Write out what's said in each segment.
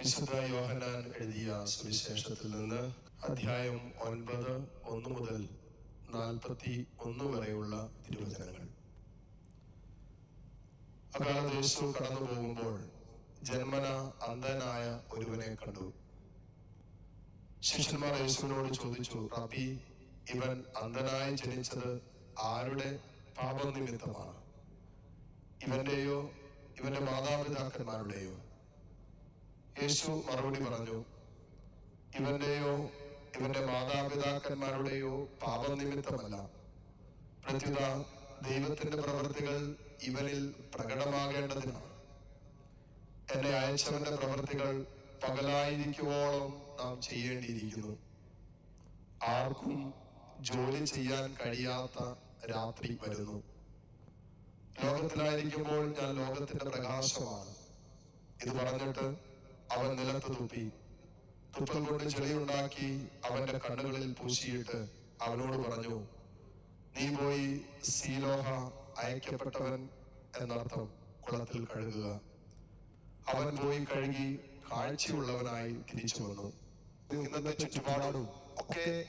വിശുദ്ധ യോഹനാൻ എഴുതിയ സുവിശേഷത്തിൽ നിന്ന് അധ്യായം ഒൻപത് ഒന്ന് മുതൽ നാൽപ്പത്തി ഒന്ന് വരെയുള്ള തിരുവചനങ്ങൾ. അക്കാലത്ത് യേശു കടന്നു പോകുമ്പോൾ ജന്മന അന്ധനായ ഒരുവനെ കണ്ടു. ശിഷ്യന്മാർ യേശുവിനോട് ചോദിച്ചു റബി ഇവൻ അന്ധനായി ജനിച്ചത് ആരുടെ പാപനിമിത്തമാണ്? ഇവന്റെയോ ഇവന്റെ മാതാപിതാക്കന്മാരുടെയോ? യേശു മറുപടി പറഞ്ഞു ഇവന്റെയോ ഇവന്റെ മാതാപിതാക്കന്മാരുടെയോ പാപനിമിത്തമല്ല. പ്രത്യുത ദൈവത്തിന്റെ പ്രവൃത്തികൾ ഇവനിൽ പ്രകടമാകേണ്ടതിനാണ്. എന്നെ അയച്ചവന്റെ പ്രവൃത്തികൾ പകലായിരിക്കുവോളം നാം ചെയ്യേണ്ടിയിരിക്കുന്നു. ആർക്കും ജോലി ചെയ്യാൻ കഴിയാത്ത രാത്രി വരുന്നു. ലോകത്തിലായിരിക്കുമ്പോൾ ഞാൻ ലോകത്തിന്റെ പ്രകാശമാണ്. ഇത് പറഞ്ഞിട്ട് അവൻ നിലത്ത് തുപ്പി. തുപ്പൽ കൊണ്ട് ചെളിയുണ്ടാക്കി അവന്റെ കണ്ണുകളിൽ പൂശിയിട്ട് അവനോട് പറഞ്ഞു നീ പോയി സീലോഹ അയക്കപ്പെട്ടവൻ എന്നർത്ഥം കുളത്തിൽ കഴുകുക. അവൻ പോയി കഴുകി കാഴ്ചയുള്ളവനായി തിരിച്ചു വന്നു. ഇന്നത്തെ ചുറ്റുപാടും ഒക്കെ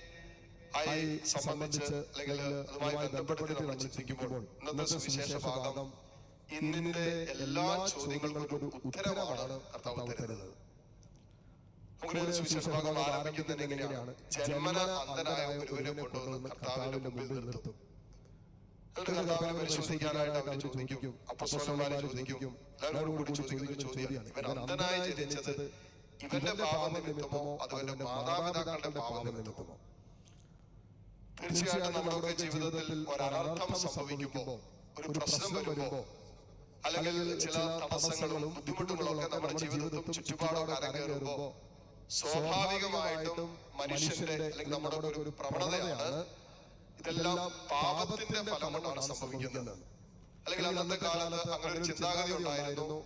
ആയി സംബന്ധിച്ച് അല്ലെങ്കിൽ അതുമായി ബന്ധപ്പെട്ടിട്ട് നമ്മൾ ചിന്തിക്കുമ്പോൾ ഇന്നത്തെ സുവിശേഷ ഭാഗം ഇന്നിന്റെ എല്ലാ ചോദ്യങ്ങൾക്കും ഒരു ഉത്തരമാണ് കർത്താവ് തരുന്നത്. നമുക്കൊരു സുവിശേഷ ഭാഗം ആരംഭിക്കുന്നത് എങ്ങനെയാണ്? ജന്മന അന്ധനായ ഒരുവനെ കൊണ്ടുവന്ന് കർത്താവിന്റെ മുമ്പിൽ നിർത്തും. എന്നിട്ട് കർത്താവിനെ പരിശോധിക്കാനായിട്ട് അവർ ചോദിക്കും. അപ്പസ്വലന്മാരെ ചോദിക്കും. എല്ലാവരോടും കൂടി ചോദിക്കുന്ന ഒരു ചോദ്യമാണ്. ഇവൻ അന്ധനായി ജനിച്ചത് ഇവന്റെ മാതാപിതാക്കളുടെ തീർച്ചയായിട്ടും നമ്മുടെയൊക്കെ ജീവിതത്തിൽ ഒരു അനർത്ഥം സംഭവിക്കുമ്പോ ഒരു പ്രശ്നം വരുമ്പോ അല്ലെങ്കിൽ ചില തടസ്സങ്ങളും ബുദ്ധിമുട്ടുകളൊക്കെ നമ്മുടെ ജീവിതത്തിൽ ചുറ്റുപാടൊക്കെ അരങ്ങേറുമ്പോ സ്വാഭാവികമായിട്ടും മനുഷ്യന്റെ അല്ലെങ്കിൽ നമ്മുടെ ഒരു പ്രവണതയാണ് ഇതെല്ലാം പാപത്തിന്റെ ഫലം കൊണ്ടാണ് സംഭവിക്കുന്നത്. അല്ലെങ്കിൽ അന്നത്തെ കാലത്ത് അങ്ങനെ ഒരു ചിന്താഗതി ഉണ്ടായിരുന്നു.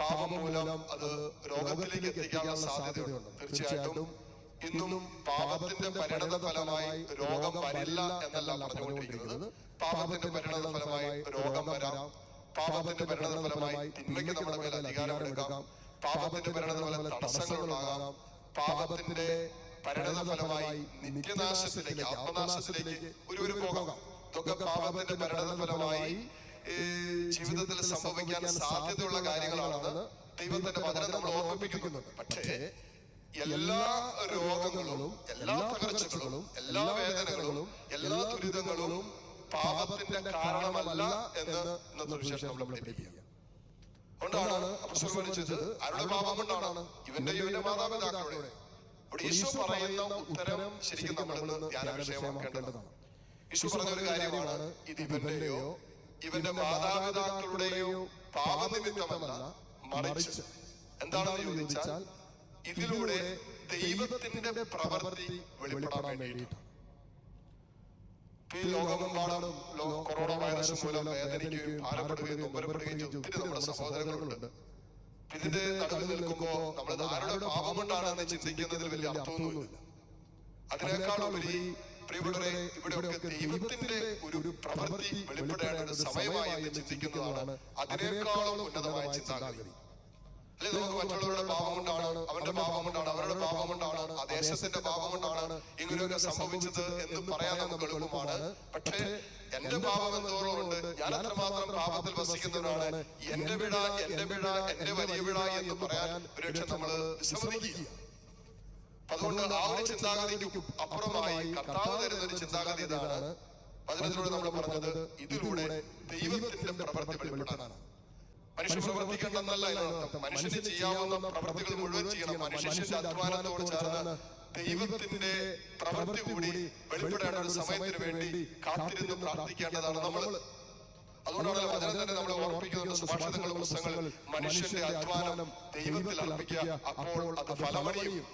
പാപം മൂലം അത് രോഗത്തിലേക്ക് എത്തിക്കാനുള്ള സാധ്യതയുണ്ട്. തീർച്ചയായിട്ടും ഇന്നും പാപത്തിന്റെ പരിണത ഫലമായി രോഗം വരില്ല എന്നല്ല പറഞ്ഞുകൊണ്ടിരിക്കുന്നത്. പാപത്തിന്റെ പരിണത ഫലമായി രോഗം വരാം. പാപത്തിന്റെ പരിണത ഫലമായി തിന്മയ്ക്ക് നമ്മുടെ മേൽ അധികാരം എടുക്കാം. പാപത്തിന്റെ പരിണത ഫലം തടസ്സങ്ങളുണ്ടാകാം പാപത്തിന്റെ പരിണത ഫലമായി നിത്യനാശത്തിലേക്ക് ആത്മനാശത്തിലേക്ക് ഒരു ഒരു പോകാം. ഇതൊക്കെ പാപത്തിന്റെ പരിണത ഫലമായി ജീവിതത്തിൽ സംഭവിക്കാൻ സാധ്യതയുള്ള കാര്യങ്ങളാണെന്ന് ദൈവത്തിന്റെ വചനം നമ്മൾ ഓർമ്മിപ്പിക്കുന്നുണ്ട്. പക്ഷേ എല്ലാ രോഗങ്ങളും എല്ലാ തകർച്ചകളും എല്ലാ വേദനകളും എല്ലാ ദുരിതങ്ങളും പാപത്തിന്റെ കാരണമല്ല എന്ന് ഇന്നത്തെ വിശേഷം നമ്മളെ പഠിപ്പിക്കുക അതുകൊണ്ടാണ് ആരുടെ പാപം കൊണ്ടാണ്? ഇവന്റെ ഇവന്റെ മാതാപിതാക്കളുടെ ഈശോ പറയുന്ന ഉത്തരം ശരിക്കും നമ്മൾ ധ്യാന വിഷയമാക്കേണ്ടതാണ് ഈശോ പറഞ്ഞ ഒരു കാര്യമാണ് ഇത് ഇവന്റെയോ ഇവന്റെ മാതാപിതാക്കളുടെയോ പാപനിമിത്തമല്ല മറിച്ച്. എന്താണെന്ന് ചോദിച്ചാൽ ഇതിലൂടെ ദൈവത്തിന്റെ പ്രവൃത്തി വെളിപ്പെടാൻ വേണ്ടിയിട്ടാണ് ഈ ലോകമെമ്പാടും കൊറോണ വൈറസ് മൂലം വേദനിക്കുകയും ഭാരപ്പെടുകയും നൊമ്പരപ്പെടുകയും ഒത്തിരി നമ്മുടെ സഹോദരങ്ങളുണ്ട്. ഇതിന്റെ നടുവിൽ നിൽക്കുമ്പോ നമ്മൾ ആരുടെ പാപം കൊണ്ടാണെന്ന് ചിന്തിക്കുന്നതിൽ വലിയ അർത്ഥമൊന്നുമില്ല. അതിനേക്കാളുപരി പ്രിയപ്പെട്ടവരെ ഇവിടെയൊക്കെ ദൈവത്തിന്റെ ഒരു പ്രവൃത്തി വെളിപ്പെടേണ്ട ഒരു സമയമായി എന്ന് ചിന്തിക്കുന്നതാണ് അതിനേക്കാളും ഉന്നതമായ ചിന്താഗതി. മറ്റുള്ളവരുടെ പാപം കൊണ്ടാണ് അവന്റെ പാപം കൊണ്ടാണ് അവരുടെ പാപം കൊണ്ടാണ് ആ ദേശത്തിന്റെ പാപം കൊണ്ടാണ് ഇങ്ങനെയൊക്കെ സംഭവിച്ചത് എന്ന് പറയാൻ നമുക്ക് എളുപ്പമാണ്. പക്ഷേ എന്റെ പാപം എന്തോറുമുണ്ട് ഞാൻ അത്രമാത്രം പാപത്തിൽ വസിക്കുന്നവനാണ്. എന്റെ വിട എന്റെ വിട എന്റെ വലിയ വിട എന്ന് പറയാൻ ഒരുപക്ഷെ നമ്മൾ വിസമ്മതിക്കുക അപ്പൊ അതുകൊണ്ട് ആ ഒരു ചിന്താഗതിക്ക് അപ്പുറമായി കർത്താവ് തരുന്ന ഒരു ചിന്താഗതി ഇതാണ്. വചനത്തിലൂടെ നമ്മൾ പറഞ്ഞത് ഇതിലൂടെ ദൈവത്തിന്റെ പ്രവർത്തി വെളിപ്പെടാനാണ്. മനുഷ്യൻ പ്രവർത്തിക്കണമെന്നല്ല ഇതിനർത്ഥം മനുഷ്യന് ചെയ്യാവുന്ന പ്രവൃത്തികൾ മുഴുവൻ ചെയ്യണം. മനുഷ്യന്റെ അധ്വാനത്തോട് ചേർന്ന് ദൈവത്തിന്റെ പ്രവൃത്തി കൂടി വെളിപ്പെടേണ്ട ഒരു സമയത്തിന് വേണ്ടി കാത്തിരുന്ന് പ്രാർത്ഥിക്കേണ്ടതാണ് നമ്മൾ അതുകൊണ്ടാണ് വചനം തന്നെ നമ്മളെ ഓർമ്മിക്കുന്നത് പുസ്തകങ്ങൾ മനുഷ്യന്റെ അധ്വാനം ദൈവത്തിൽ അർപ്പിക്കുക. അപ്പോൾ അത് ഫലമണിയും